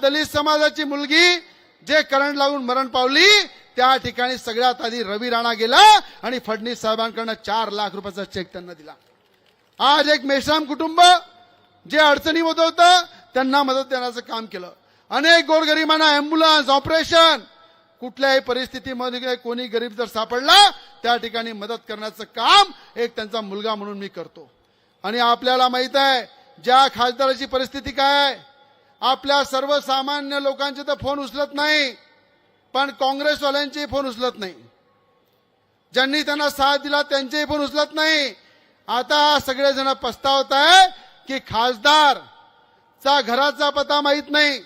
दलित समाजाची मुलगी जे करंट लागून मरण पावली त्या ठिकाणी सगळ्यात आधी रवी राणा गेला आणि फडणवीस साहेबांकडनं चार लाख रुपयाचा चेक त्यांना दिला. आज एक मेश्राम कुटुंब जे अडचणीमध्ये होतं त्यांना मदत देण्याचं काम केलं. अनेक गोरगरिबांना अँब्युलन्स ऑपरेशन कुठल्याही परिस्थितीमध्ये कोणी गरीब जर सापडला त्या ठिकाणी मदत करण्याचं काम एक त्यांचा मुलगा म्हणून मी करतो. आणि आपल्याला माहीत आहे ज्या खासदाराची परिस्थिती काय आहे? आपल्या सर्वसामान्य लोकांचे तर फोन उचलत नाही पण काँग्रेसवाल्यांचे फोन उचलत नाही. ज्यांनी त्यांना साथ दिला त्यांचेही फोन उचलत नाही. आता सगळेजण पस्तावत आहे की खासदार चा घराचा पत्ता माहीत नाही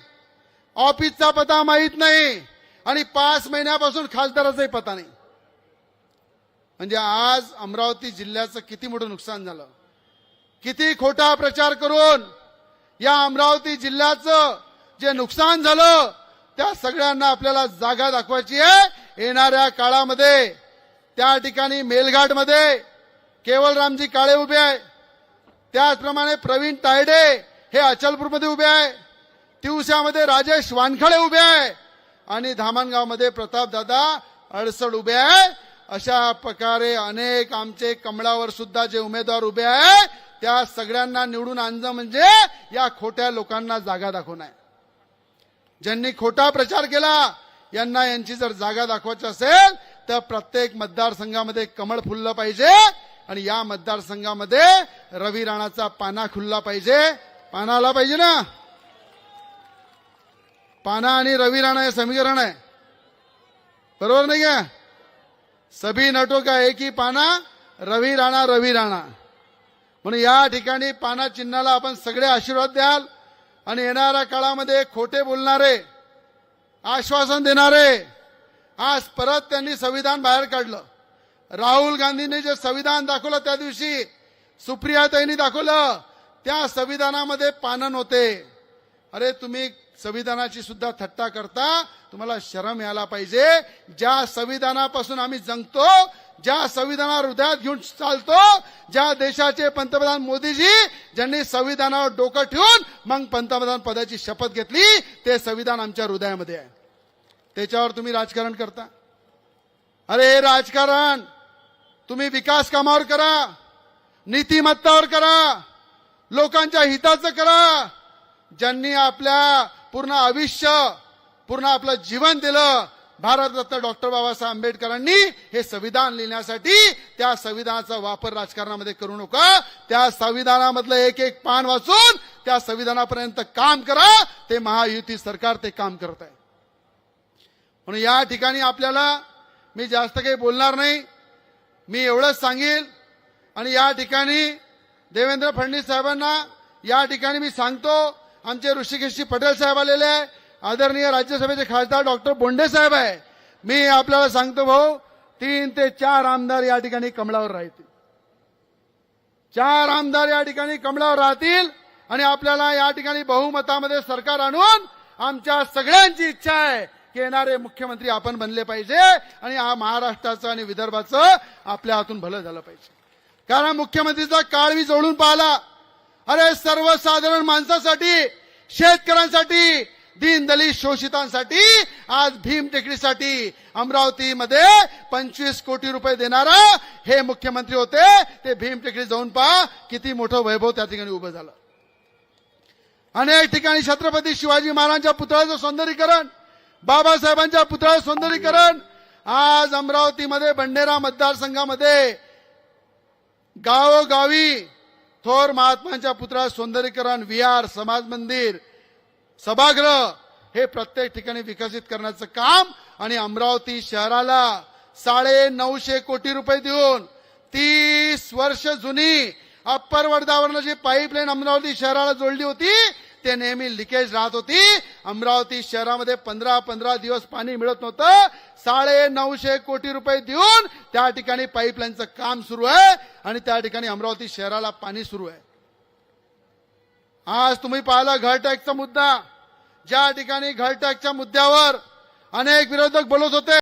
ऑफिसचा पत्ता माहीत नाही आणि पाच महिन्यापासून खासदाराचाही पत्ता नाही. म्हणजे आज अमरावती जिल्ह्याचं किती मोठं नुकसान झालं. किती खोटा प्रचार करून या अमरावती जिल्ह्याचं जे नुकसान झालं त्या सगळ्यांना आपल्याला जागा दाखवायची आहे. येणाऱ्या काळामध्ये त्या ठिकाणी मेलघाटमध्ये केवलरामजी काळे उभे आहे. त्याचप्रमाणे प्रवीण तायडे हे अचलपूरमध्ये उभे आहे. तिवशामध्ये राजेश वानखडे उभे आहे. आणि धामणगावमध्ये प्रतापदादा अडसड उभे आहे. अशा प्रकारे अनेक आमचे कमळावर सुद्धा जे उमेदवार उभे आहे त्या सगळ्यांना निवडून आणणं म्हणजे या खोट्या लोकांना जागा दाखवणं आहे. ज्यांनी खोटा प्रचार केला यांना यांची जर जागा दाखवायची असेल तर प्रत्येक मतदारसंघामध्ये कमळ फुललं पाहिजे आणि या मतदारसंघामध्ये रवी राणाचा पाना खुलला पाहिजे. पाना आला पाहिजे ना? पाना आणि रवी राणा हे समीकरण आहे. बरोबर नाही का? सभी नटो का एक ही पाना? रवी राणा रवी राणा. म्हणून या ठिकाणी पाना चिन्हाला आपण सगळे आशीर्वाद द्याल आणि येणाऱ्या काळामध्ये खोटे बोलणारे आश्वासन देणारे आज परत त्यांनी संविधान बाहेर काढलं. राहुल गांधींनी जे संविधान दाखवलं त्या दिवशी सुप्रियाताईंनी दाखवलं त्या संविधानामध्ये पानन होते. अरे तुम्ही संविधानाची सुद्धा थट्टा करता तुम्हाला शरम यायला पाहिजे. ज्या संविधानापासून आम्ही जंगतो ज्या संविधानावर हृदयात घेऊन चालतो ज्या देशाचे पंतप्रधान मोदीजी ज्यांनी संविधानावर डोकं ठेवून मग पंतप्रधान पदाची शपथ घेतली ते संविधान आमच्या हृदयामध्ये आहे. त्याच्यावर तुम्ही राजकारण करता. अरे हे राजकारण! तुम्ही विकास कामावर करा नीतिमत्तावर करा लोकांच्या हिताचं करा. ज्यांनी आपल्या पूर्ण आयुष्य पूर्ण आपलं जीवन दिलं भारतरत्न डॉक्टर बाबासाहेब आंबेडकरांनी हे संविधान लिहिण्यासाठी त्या संविधानाचा वापर राजकारणामध्ये करू नका. त्या संविधानामधलं एक एक पान वाचून त्या संविधानापर्यंत काम करा. ते महायुती सरकार ते काम करत आहे. म्हणून या ठिकाणी आपल्याला मी जास्त काही बोलणार नाही. मी एवढंच सांगेल. आणि या ठिकाणी देवेंद्र फडणवीस साहेबांना या ठिकाणी मी सांगतो. आमचे ऋषिकेशजी पटेल साहेब आलेले आहे. आदरणीय राज्यसभेचे खासदार डॉक्टर बोंडे साहेब आहे. मी आपल्याला सांगतो भाऊ तीन ते चार आमदार या ठिकाणी कमळावर राहतील. चार आमदार या ठिकाणी कमळावर राहतील आणि आपल्याला या ठिकाणी बहुमतामध्ये सरकार आणून आमच्या सगळ्यांची इच्छा आहे की येणारे मुख्यमंत्री आपण बनले पाहिजे आणि हा महाराष्ट्राचं आणि विदर्भाचं आपल्या हातून भलं झालं पाहिजे. कारण मुख्यमंत्रीचा काळ मी जोडून पाहिला. अरे सर्वसाधारण माणसासाठी शेतकऱ्यांसाठी दीनदलित शोषितांसाठी आज भीम टेकडीसाठी अमरावतीमध्ये पंचवीस कोटी रुपये देणारा हे मुख्यमंत्री होते. ते भीम टेकडी जाऊन पहा किती मोठं वैभव त्या ठिकाणी उभं झालं. अनेक ठिकाणी छत्रपती शिवाजी महाराजांच्या पुतळ्याचं सौंदर्यीकरण बाबासाहेबांच्या पुतळ्याचं सौंदर्यीकरण आज अमरावतीमध्ये बंडेरा मतदारसंघामध्ये गावोगावी थोर महात्मांच्या पुतळा सौंदर्यीकरण विहार समाज मंदिर सभागृह हे प्रत्येक ठिकाणी विकसित करण्याचं काम आणि अमरावती शहराला साडे नऊशे कोटी रुपये देऊन तीस वर्ष जुनी अप्पर वर्धावरनं जी पाईपलाईन अमरावती शहराला जोडली होती ते नेहमी लिकेज राहत होती. अमरावती शहरामध्ये पंधरा पंधरा दिवस पाणी मिळत नव्हतं. साडे नऊशे कोटी रुपये देऊन त्या ठिकाणी पाईपलाईनचं काम सुरू आहे आणि त्या ठिकाणी अमरावती शहराला पाणी सुरू आहे. आज तुम्ही पाहिला घर टॅक्सचा मुद्दा. ज्या ठिकाणी घरटॅक्सच्या मुद्द्यावर अनेक विरोधक बोलत होते.